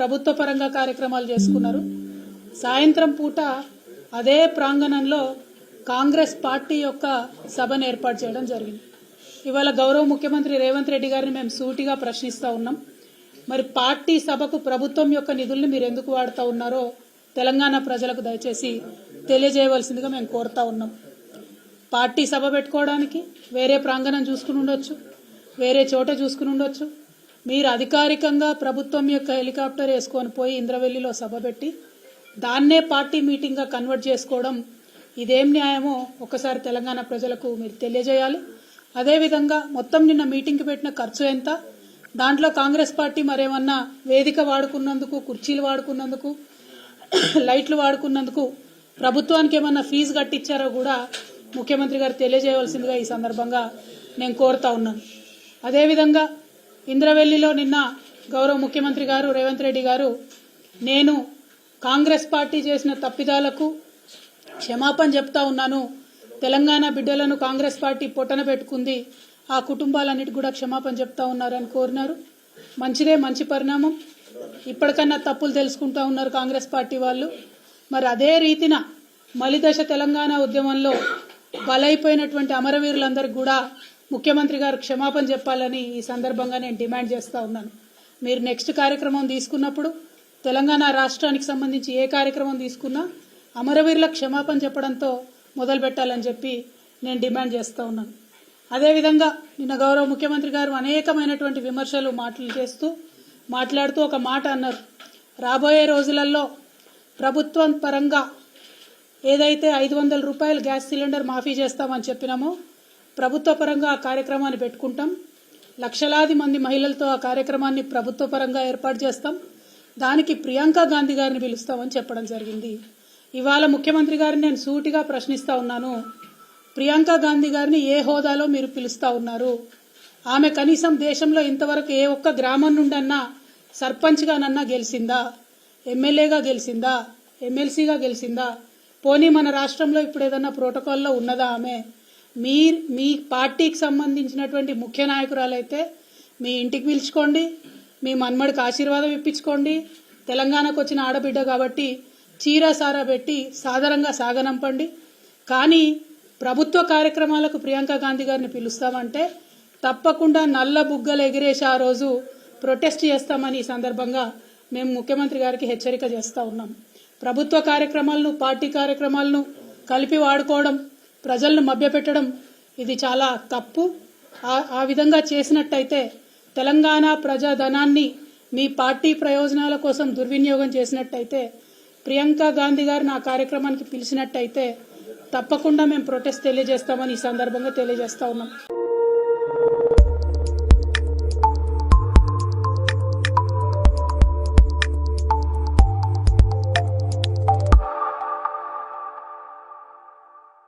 ప్రభుత్వ పరంగా కార్యక్రమాలు చేసుకున్నారు. సాయంత్రం పూట అదే ప్రాంగణంలో కాంగ్రెస్ పార్టీ యొక్క సభను ఏర్పాటు చేయడం జరిగింది. ఇవాళ గౌరవ ముఖ్యమంత్రి రేవంత్ రెడ్డి గారిని మేము సూటిగా ప్రశ్నిస్తూ ఉన్నాం. మరి పార్టీ సభకు ప్రభుత్వం యొక్క నిధుల్ని మీరు ఎందుకు వాడుతూ ఉన్నారో తెలంగాణ ప్రజలకు దయచేసి తెలియజేయవలసిందిగా మేము కోరుతా ఉన్నాం. పార్టీ సభ పెట్టుకోవడానికి వేరే ప్రాంగణం చూసుకుని ఉండొచ్చు వేరే చోట చూసుకుని ఉండొచ్చు మీరు అధికారికంగా ప్రభుత్వం యొక్క హెలికాప్టర్ వేసుకొని పోయి ఇంద్రవెల్లిలో సభ పెట్టి దాన్నే పార్టీ మీటింగ్గా కన్వర్ట్ చేసుకోవడం ఇదేం న్యాయమో ఒకసారి తెలంగాణ ప్రజలకు మీరు తెలియజేయాలి. అదేవిధంగా మొత్తం నిన్న మీటింగ్కి పెట్టిన ఖర్చు ఎంత? దాంట్లో కాంగ్రెస్ పార్టీ మరేమన్నా వేదిక వాడుకున్నందుకు కుర్చీలు వాడుకున్నందుకు లైట్లు వాడుకున్నందుకు ప్రభుత్వానికి ఏమన్నా ఫీజు కట్టించారో కూడా ముఖ్యమంత్రి గారు తెలియజేయవలసిందిగా ఈ సందర్భంగా నేను కోరుతా ఉన్నాను. అదేవిధంగా ఇంద్రవెల్లిలో నిన్న గౌరవ ముఖ్యమంత్రి గారు రేవంత్ రెడ్డి గారు నేను కాంగ్రెస్ పార్టీ చేసిన తప్పిదాలకు క్షమాపణ చెప్తా ఉన్నాను. తెలంగాణ బిడ్డలను కాంగ్రెస్ పార్టీ పొట్టన పెట్టుకుంది. ఆ కుటుంబాలన్నిటి కూడా క్షమాపణ చెప్తా ఉన్నారని కోరినారు. మంచిదే మంచి పరిణామం. ఇప్పటికన్నా తప్పులు తెలుసుకుంటా ఉన్నారు కాంగ్రెస్ పార్టీ వాళ్ళు. మరి అదే రీతిన మలిదశ తెలంగాణ ఉద్యమంలో బలైపోయినటువంటి అమరవీరులందరికీ కూడా ముఖ్యమంత్రి గారు క్షమాపణ చెప్పాలని ఈ సందర్భంగా నేను డిమాండ్ చేస్తూ ఉన్నాను. మీరు నెక్స్ట్ కార్యక్రమం తీసుకున్నప్పుడు తెలంగాణ రాష్ట్రానికి సంబంధించి ఏ కార్యక్రమం తీసుకున్నా అమరవీరుల క్షమాపణ చెప్పడంతో మొదలు పెట్టాలని చెప్పి నేను డిమాండ్ చేస్తూ ఉన్నాను. అదేవిధంగా నిన్న గౌరవ ముఖ్యమంత్రి గారు అనేకమైనటువంటి విమర్శలు మాటలు చేస్తూ మాట్లాడుతూ ఒక మాట అన్నారు. రాబోయే రోజులలో ప్రభుత్వం పరంగా ఏదైతే ఐదు వందల రూపాయలు గ్యాస్ సిలిండర్ మాఫీ చేస్తామని చెప్పినామో ప్రభుత్వ పరంగా ఆ కార్యక్రమాన్ని పెట్టుకుంటాం. లక్షలాది మంది మహిళలతో ఆ కార్యక్రమాన్ని ప్రభుత్వ పరంగా ఏర్పాటు చేస్తాం. దానికి ప్రియాంక గాంధీ గారిని పిలుస్తామని చెప్పడం జరిగింది. ఇవాళ ముఖ్యమంత్రి గారిని నేను సూటిగా ప్రశ్నిస్తా ఉన్నాను. ప్రియాంక గాంధీ గారిని ఏ హోదాలో మీరు పిలుస్తా ఉన్నారు? ఆమె కనీసం దేశంలో ఇంతవరకు ఏ ఒక్క గ్రామం నుండన్నా సర్పంచ్గానన్నా గెలిచిందా ఎమ్మెల్యేగా గెలిచిందా ఎమ్మెల్సీగా గెలిచిందా పోనీ మన రాష్ట్రంలో ఇప్పుడు ఏదన్నా ప్రోటోకాల్లో ఉన్నదా ఆమె? మీ మీ పార్టీకి సంబంధించినటువంటి ముఖ్య నాయకురాలైతే మీ ఇంటికి పిలుచుకోండి మీ మన్మడికి ఆశీర్వాదం ఇప్పించుకోండి. తెలంగాణకు వచ్చిన ఆడబిడ్డ కాబట్టి చీర సారా పెట్టి సాదరంగా సాగనంపండి. కానీ ప్రభుత్వ కార్యక్రమాలకు ప్రియాంక గాంధీ గారిని పిలుస్తామంటే తప్పకుండా నల్ల బుగ్గలు ఎగిరేసి ఆ రోజు ప్రొటెస్ట్ చేస్తామని ఈ సందర్భంగా మేము ముఖ్యమంత్రి గారికి హెచ్చరిక చేస్తూ ఉన్నాం. ప్రభుత్వ కార్యక్రమాలను పార్టీ కార్యక్రమాలను కలిపి వాడుకోవడం ప్రజలను మభ్యపెట్టడం ఇది చాలా తప్పు. ఆ- విధంగా చేసినట్టయితే తెలంగాణ ప్రజాధనాన్ని మీ పార్టీ ప్రయోజనాల కోసం దుర్వినియోగం చేసినట్టయితే ప్రియాంక గాంధీ గారు నా కార్యక్రమానికి పిలిచినట్టయితే తప్పకుండా మేము ప్రొటెస్ట్ తెలియజేస్తామని ఈ సందర్భంగా తెలియజేస్తా ఉన్నాం.